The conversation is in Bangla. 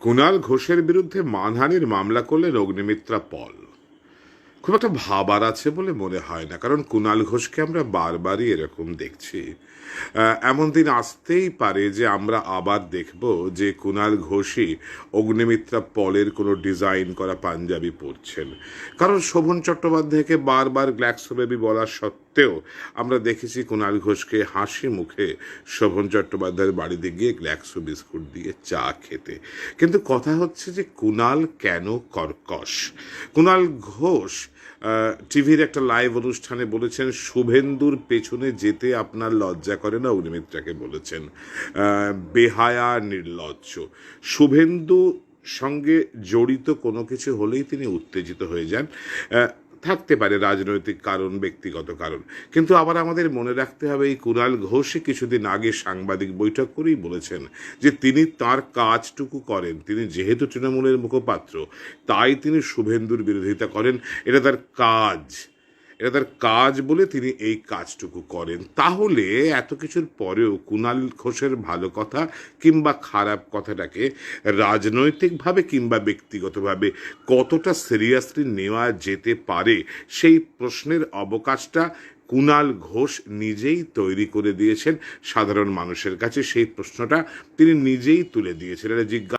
কুণাল ঘোষের বিরুদ্ধে মানহানির মামলা করলেন অগ্নিমিত্রা পল। খুব একটা ভাবার আছে বলে মনে হয় না, কারণ কুণাল ঘোষকে আমরা বারবারই এরকম দেখছি। এমন দিন আসতেই পারে যে আমরা আবার দেখব যে কুণাল ঘোষই অগ্নিমিত্রা পলের কোনো ডিজাইন করা পাঞ্জাবি পরছেন। কারণ শোভন চট্টোপাধ্যায়কে বারবার গ্ল্যাক্সো বেবি বলার সত্ত্বেও আমরা দেখেছি কুণাল ঘোষকে হাসি মুখে শোভন চট্টোপাধ্যায়ের বাড়িতে গিয়ে গ্ল্যাক্সো বিস্কুট দিয়ে চা খেতে। কিন্তু কথা হচ্ছে যে কুণাল কেন কর্কশ? কুণাল ঘোষ টিভির একটা লাইভ অনুষ্ঠানে বলেছেন, শুভেন্দুর পেছনে যেতে আপনার লজ্জা করে না? অগ্নিমিত্রাকে বলেছেন। বেহায়া, নির্লজ্জ। শুভেন্দু সঙ্গে জড়িত কোনো কিছু হলেই তিনি উত্তেজিত হয়ে যান। থাকতে পারে রাজনৈতিক কারণ, ব্যক্তিগত কারণ। কিন্তু আবার আমাদের মনে রাখতে হবে, এই কুণাল ঘোষই কিছুদিন আগে সাংবাদিক বৈঠক করেই বলেছেন যে তিনি তার কাজটুকু করেন। তিনি যেহেতু তৃণমূলের মুখপাত্র, তাই তিনি শুভেন্দুর বিরোধিতা করেন। এটা তার কাজ। এটা তার কাজ বলে তিনি এই কাজটুকু করেন। তাহলে এত কিছুর পরেও কুণাল ঘোষের ভালো কথা কিংবা খারাপ কথাটাকে রাজনৈতিকভাবে কিংবা ব্যক্তিগতভাবে কতটা সিরিয়াসলি নেওয়া যেতে পারে সেই প্রশ্নের অবকাশটা কুণাল ঘোষ নিজেই তৈরি করে দিয়েছেন। সাধারণ মানুষের কাছে সেই প্রশ্নটা তিনি নিজেই তুলে দিয়েছেন। এটা জিজ্ঞাসা